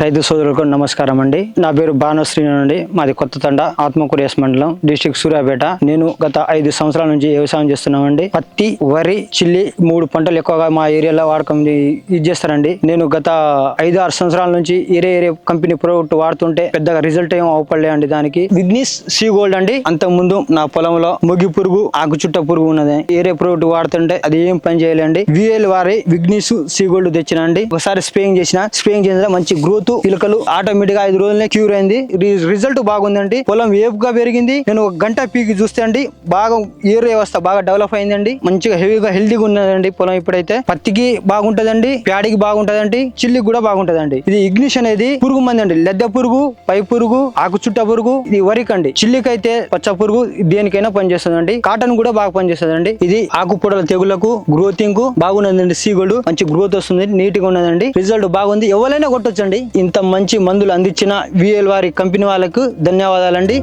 రైతు సోదరులకు నమస్కారం అండి. నా పేరు భానుశ్రీను అండి. మాది కొత్త తండ ఆత్మకూరేస్ మండలం డిస్టిక్ సూర్యాపేట. నేను గత ఐదు సంవత్సరాల నుంచి వ్యవసాయం చేస్తున్నామండి. పత్తి వరి చిల్లి మూడు పంటలు ఎక్కువగా మా ఏరియాలో వాడకం ఇది చేస్తారండి. నేను గత ఐదు ఆరు సంవత్సరాల నుంచి ఏరే ఏరే కంపెనీ ప్రోడక్ట్ వాడుతుంటే పెద్దగా రిజల్ట్ ఏం అవపడలే అండి దానికి. విగ్నిస్ సీ గోల్డ్ అండి. అంతకు ముందు నా పొలంలో మొగి పురుగు ఆకు చుట్ట పురుగు ఉన్నది. ఏరే ప్రోడక్ట్ వాడుతుంటే అది ఏం పని చేయలేండి విఎల్ వారి విగ్నిస్ సీ గోల్డ్ తెచ్చిన అండి. ఒకసారి స్ప్రేయింగ్ చేసిన స్ప్రేయింగ్ చేసిన మంచి గ్రోత్ పిలకలు ఆటోమేటిక్గా ఐదు రోజులనే క్యూర్ అయింది. రిజల్ట్ బాగుందండి. పొలం వేపుగా పెరిగింది. నేను ఒక గంట పీకి చూస్తే అండి బాగా ఏరు వ్యవస్థ బాగా డెవలప్ అయిందండి. మంచిగా హెవీగా హెల్దీగా ఉన్నదండి పొలం ఇప్పుడైతే. పత్తికి బాగుంటదండి ప్యాడికి బాగుంటదండి చిల్లికి కూడా బాగుంటదండి. ఇది ఇగ్నిష్ అనేది పురుగు మంది అండి. లెద్ద పురుగు పై పురుగు ఆకు చుట్ట పురుగు ఇది వరికి అండి చిల్లికి అయితే పచ్చ పురుగు దేనికైనా పనిచేస్తుందండి. కాటన్ కూడా బాగా పనిచేస్తుందండి. ఇది ఆకుపూడల తెగులకు గ్రోతింగ్కు బాగున్నదండి సీగుడు మంచి గ్రోత్ వస్తుంది నీట్గా ఉన్నదండి. రిజల్ట్ బాగుంది. ఎవరైనా కొట్టొచ్చండి. ఇంత మంచి మందులు అందించిన విఎల్ వారి కంపెనీ వాళ్ళకు ధన్యవాదాలండి.